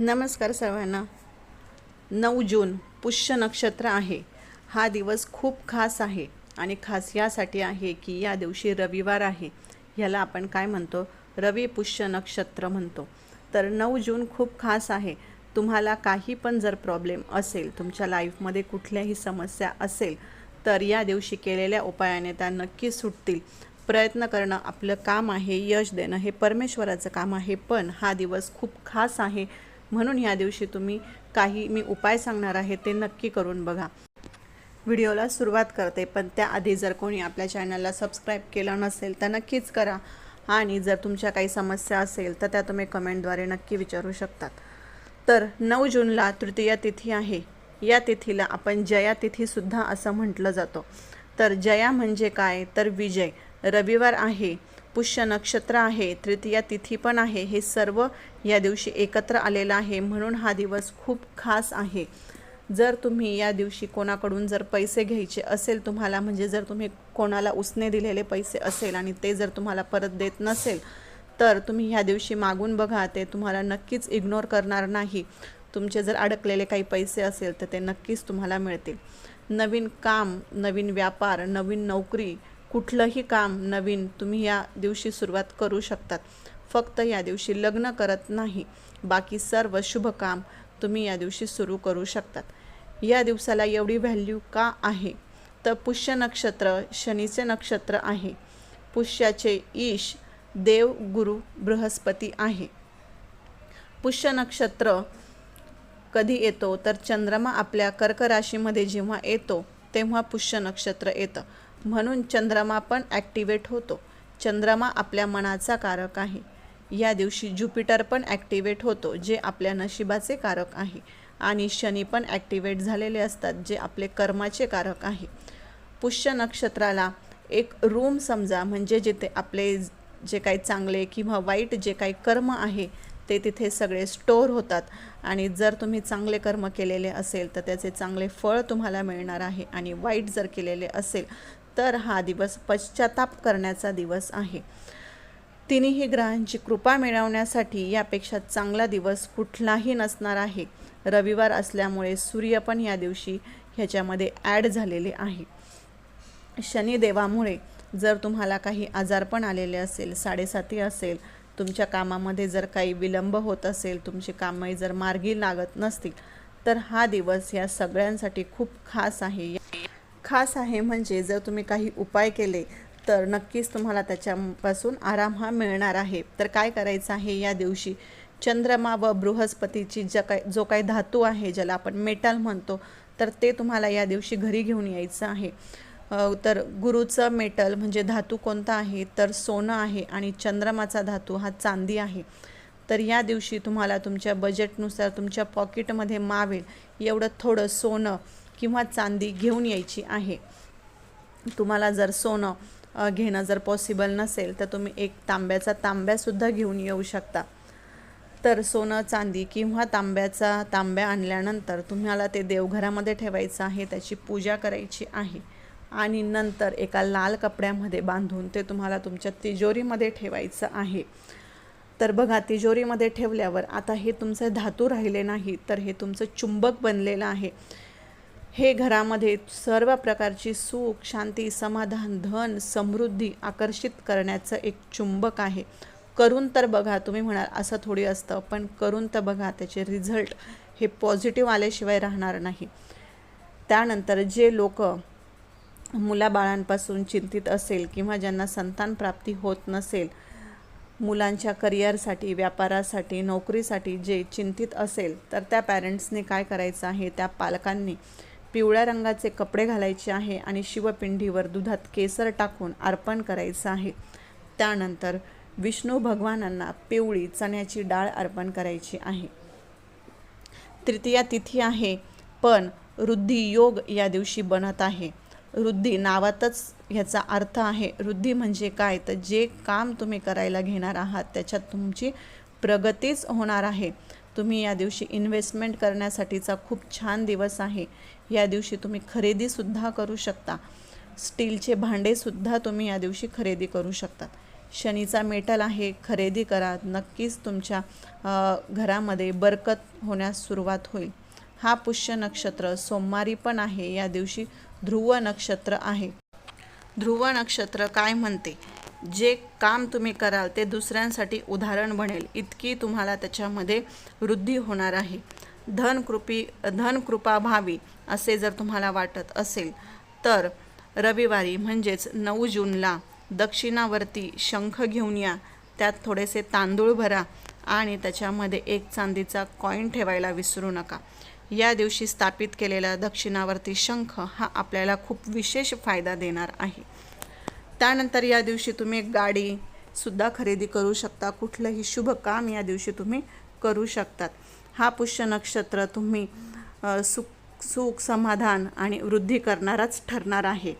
नमस्कार सर्वांना. नऊ जून पुष्य नक्षत्र आहे. हा दिवस खूप खास आहे आणि खास यासाठी आहे की या दिवशी रविवार आहे. ह्याला आपण काय म्हणतो? रवी पुष्य नक्षत्र म्हणतो. तर नऊ जून खूप खास आहे. तुम्हाला काही पण जर प्रॉब्लेम असेल तुमच्या लाईफमध्ये कुठल्याही समस्या असेल तर या दिवशी केलेल्या उपायाने त्या नक्की सुटतील. प्रयत्न करणं आपलं काम आहे यश देणं हे परमेश्वराचं काम आहे पण हा दिवस खूप खास आहे म्हणून या दिवशी तुम्ही काही मी उपाय सांगणार आहे ते नक्की करून बघा. व्हिडिओला सुरुवात करते पण त्याआधी जर कोणी आपल्या चॅनलला सबस्क्राईब केलं नसेल तर नक्कीच करा. आणि जर तुमच्या काही समस्या असेल तर त्या तुम्ही कमेंटद्वारे नक्की विचारू शकतात. तर नऊ जूनला तृतीया तिथी आहे. या तिथीला आपण जया तिथीसुद्धा असं म्हटलं जातं. तर जया म्हणजे काय? तर विजय. रविवार आहे. पुष्य नक्षत्र आहे तृतीया तिथी पण आहे. हे सर्व या दिवशी एकत्र आलेलं आहे. म्हणून हा दिवस खूप खास आहे. जर तुम्ही या दिवशी कोणाकडून जर पैसे घ्यायचे असेल तुम्हाला म्हणजे जर तुम्ही कोणाला उसने दिलेले पैसे असेल आणि ते जर तुम्हाला परत देत नसेल तर तुम्ही ह्या दिवशी मागून बघा. ते तुम्हाला नक्कीच इग्नोर करणार नाही. तुमचे जर अडकलेले काही पैसे असेल तर ते नक्कीच तुम्हाला मिळतील. नवीन काम नवीन व्यापार नवीन नोकरी कुठलंही काम नवीन तुम्ही या दिवशी सुरुवात करू शकतात. फक्त या दिवशी लग्न करत नाही. बाकी सर्व शुभ काम तुम्ही या दिवशी सुरू करू शकतात. या दिवसाला एवढी व्हॅल्यू का आहे? तर पुष्य नक्षत्र शनीचे नक्षत्र आहे. पुष्याचे ईश देव गुरु बृहस्पती आहे. पुष्य नक्षत्र कधी येतो? तर चंद्रमा आपल्या कर्क राशीमध्ये जेव्हा येतो तेव्हा पुष्य नक्षत्र येतं. म्हणून चंद्रमा पण ॲक्टिवेट होतो. चंद्रमा आपल्या मनाचा कारक आहे. या दिवशी ज्युपिटर पण ॲक्टिवेट होतो जे आपल्या नशिबाचे कारक आहे. आणि शनी पण ॲक्टिवेट झालेले असतात जे आपले कर्माचे कारक आहे. पुष्य नक्षत्राला एक रूम समजा म्हणजे जिथे आपले जे काही चांगले किंवा वाईट जे काही कर्म आहे ते तिथे सगळे स्टोअर होतात. आणि जर तुम्ही चांगले कर्म केलेले असेल तर त्याचे चांगले फळ तुम्हाला मिळणार आहे. आणि वाईट जर केलेले असेल तर हा दिवस पश्चाताप करण्याचा दिवस आहे. तिन्ही ग्रहांची कृपा मिळवण्यासाठी यापेक्षा चांगला दिवस कुठलाही नसणार आहे. रविवार असल्यामुळे सूर्य पण या दिवशी ह्याच्यामध्ये ॲड झालेले आहे. शनिदेवामुळे जर तुम्हाला काही आजारपण आलेले असेल साडेसाती असेल तुमच्या कामामध्ये जर काही विलंब होत असेल तुमची कामही जर मार्गी लागत नसतील तर हा दिवस या सगळ्यांसाठी खूप खास आहे. खास आहे म्हणजे जर तुम्ही काही उपाय केले तर नक्कीच तुम्हाला त्याच्यापासून आराम हा मिळणार आहे. तर काय करायचं आहे या दिवशी? चंद्रमा व बृहस्पतीची ज्या काय जो काही धातू आहे ज्याला आपण मेटल म्हणतो तर ते तुम्हाला या दिवशी घरी घेऊन यायचं आहे. तर गुरुचं मेटल म्हणजे धातू कोणता आहे? तर सोनं आहे आणि चंद्रमाचा धातू हा चांदी आहे. तर या दिवशी तुम्हाला तुमच्या बजेटनुसार तुमच्या पॉकेटमध्ये मावेल एवढं थोडं सोनं. किंवा चांदी घेऊन यायची आहे. तुम्हाला जर सोनं घेणं जर पॉसिबल नसेल तर तुम्ही एक तांब्याचा तांब्यासुद्धा घेऊन येऊ शकता. तर सोनं चांदी किंवा तांब्याचा तांब्या आणल्यानंतर तुम्हाला ते देवघरामध्ये ठेवायचं आहे त्याची पूजा करायची आहे. आणि नंतर एका लाल कपड्यामध्ये बांधून ते तुम्हाला तुमच्या तिजोरीमध्ये ठेवायचं आहे. तर बघा तिजोरीमध्ये ठेवल्यावर आता हे तुमचे धातू राहिले नाही तर हे तुमचं चुंबक बनलेलं आहे. हे घरामध्ये सर्व प्रकारची सुख शांती समाधान धन समृद्धी आकर्षित करण्याचं एक चुंबक आहे. करून तर बघा तुम्ही म्हणाल असं थोडी असतं पण करून तर बघा त्याचे रिझल्ट हे पॉझिटिव्ह आल्याशिवाय राहणार नाही. त्यानंतर जे लोक मुलाबाळांपासून चिंतित असेल किंवा ज्यांना संतान प्राप्ती होत नसेल मुलांच्या करिअरसाठी व्यापारासाठी नोकरीसाठी जे चिंतित असेल तर त्या पॅरेंट्सने काय करायचं आहे? त्या पालकांनी पिवळ्या रंगाचे कपडे घालायचे आहे आणि शिवपिंडीवर दुधात केसर टाकून अर्पण करायचं आहे. त्यानंतर विष्णू भगवानांना पिवळी चण्याची डाळ अर्पण करायची आहे. तृतीया तिथी आहे पण वृद्धी योग या दिवशी बनत आहे. वृद्धी नावातच ह्याचा अर्थ आहे. वृद्धी म्हणजे काय? तर जे काम तुम्ही करायला घेणार आहात त्याच्यात तुमची प्रगतीच होणार आहे. तुम्ही या दिवशी इन्व्हेस्टमेंट करण्यासाठीचा खूप छान दिवस आहे. या दिवशी तुम्ही खरेदीसुद्धा करू शकता. स्टीलचे भांडेसुद्धा तुम्ही या दिवशी खरेदी करू शकतात. शनीचा मेटल आहे खरेदी करा. नक्कीच तुमच्या घरामध्ये बरकत होण्यास सुरुवात होईल. हा पुष्य नक्षत्र सोमवारी पण आहे. या दिवशी ध्रुव नक्षत्र आहे. ध्रुव नक्षत्र काय म्हणते? जे काम तुम्ही कराल ते दुसऱ्यांसाठी उदाहरण बनेल. इतकी तुम्हाला त्याच्यामध्ये वृद्धी होणार आहे. धनकृपी धनकृपा व्हावी असे जर तुम्हाला वाटत असेल तर रविवारी म्हणजेच नऊ जूनला दक्षिणावरती शंख घेऊन या. त्यात थोडेसे तांदूळ भरा आणि त्याच्यामध्ये एक चांदीचा कॉईन ठेवायला विसरू नका. या दिवशी स्थापित केलेला दक्षिणावर्ती शंख हा आपल्याला खूप विशेष फायदा देणार आहे. त्यानंतर या दिवशी तुम्ही गाडी सुद्धा खरेदी करू शकता. कुठलंही शुभ काम या दिवशी तुम्ही करू शकतात. हा पुष्य नक्षत्र तुम्ही सुख सुख समाधान आणि वृद्धी करणाराच ठरणार आहे.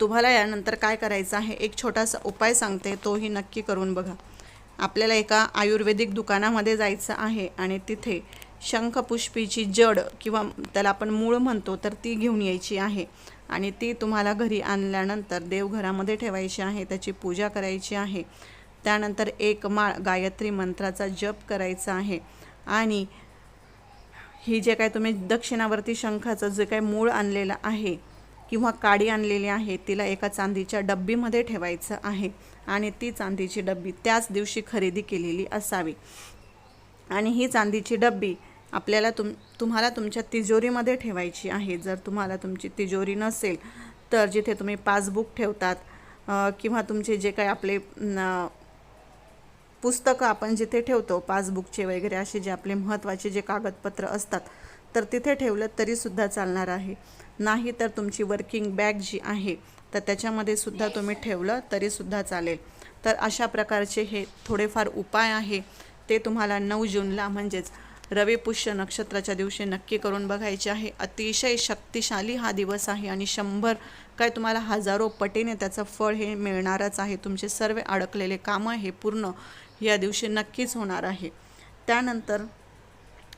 तुम्हाला यानंतर काय करायचं आहे? एक छोटासा उपाय सांगते तोही नक्की करून बघा. आपल्याला एका आयुर्वेदिक दुकानामध्ये जायचं आहे आणि तिथे शंखपुष्पीची जड किंवा त्याला आपण मूळ म्हणतो तर ती घेऊन यायची आहे. आणि ती तुम्हाला घरी आणल्यानंतर देवघरामध्ये ठेवायची आहे त्याची पूजा करायची आहे. त्यानंतर एक माळ गायत्री मंत्राचा जप करायचा आहे. आणि ही जे काय तुम्ही दक्षिणावर्ती शंखाचं जे काय मूळ आणलेलं आहे किंवा काडी आणलेली आहे तिला एका चांदीच्या डब्बीमध्ये ठेवायचं आहे. आणि ती चांदीची डब्बी त्याच दिवशी खरेदी केलेली असावी. आणि ही चांदीची डब्बी आपल्याला तुम तुम्हाला तुमच्या तिजोरीमध्ये ठेवायची आहे. जर तुम्हाला तुमची तिजोरी नसेल तर जिथे तुम्ही पासबुक ठेवतात किंवा तुमचे जे काही आपले पुस्तकं आपण जिथे ठेवतो पासबुकचे वगैरे असे जे आपले महत्त्वाचे जे कागदपत्र असतात तर तिथे ठेवलं तरीसुद्धा चालणार आहे. नाही तर तुमची वर्किंग बॅग जी आहे तर त्याच्यामध्ये सुद्धा तुम्ही ठेवलं तरीसुद्धा चालेल. तर अशा प्रकारचे हे थोडेफार उपाय आहे. ते तुम्हाला नऊ जूनला म्हणजेच रविपुष्य नक्षत्राच्या दिवशी नक्की करून बघायचे आहे. अतिशय शक्तिशाली हा दिवस आहे आणि शंभर काय तुम्हाला हजारो पटीने त्याचं फळ हे मिळणारच आहे. तुमचे सर्व अडकलेले कामं हे पूर्ण या दिवशी नक्कीच होणार आहे. त्यानंतर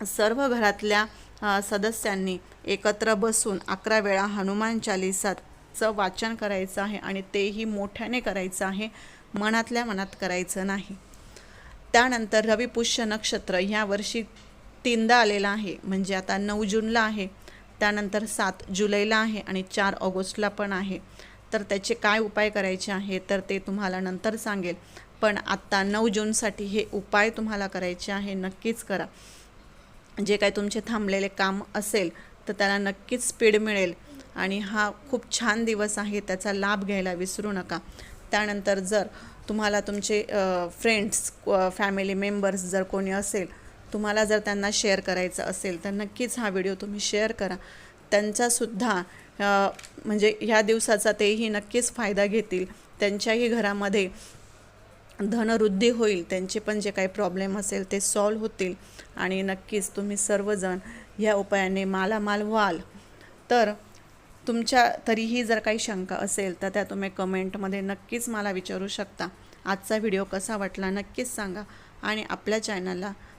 सर्व घरातल्या सदस्यांनी एकत्र बसून अकरा वेळा हनुमान चालिसाचं वाचन करायचं आहे आणि तेही मोठ्याने करायचं आहे. मनातल्या मनात करायचं नाही. त्यानंतर रविपुष्य नक्षत्र ह्या वर्षी तीनदा आलेला आहे. म्हणजे आता नऊ जूनला आहे. त्यानंतर सात जुलैला आहे आणि चार ऑगस्टला पण आहे. तर त्याचे काय उपाय करायचे आहे तर ते तुम्हाला नंतर सांगेल. पण आत्ता नऊ जूनसाठी हे उपाय तुम्हाला करायचे आहे नक्कीच करा. जे काही तुमचे थांबलेले काम असेल तर त्याला नक्कीच स्पीड मिळेल. आणि हा खूप छान दिवस आहे त्याचा लाभ घ्यायला विसरू नका. त्यानंतर जर तुम्हाला तुमचे फ्रेंड्स फॅमिली मेंबर्स जर कोणी असेल तुम्हाला जर त्यांना शेअर करायचं असेल तर नक्कीच हा व्हिडिओ तुम्ही शेअर करा. त्यांचासुद्धा म्हणजे ह्या दिवसाचा तेही नक्कीच फायदा घेतील. त्यांच्याही घरामध्ये धनवृद्धी होईल त्यांचे पण जे काही प्रॉब्लेम असेल ते सॉल्व होतील. आणि नक्कीच तुम्ही सर्वजण ह्या उपायाने मालामाल व्हाल. तर तुमच्या तरीही जर काही शंका असेल तर त्या तुम्ही कमेंटमध्ये नक्कीच मला विचारू शकता. आजचा व्हिडिओ कसा वाटला नक्कीच सांगा. आणि आपल्या चॅनलला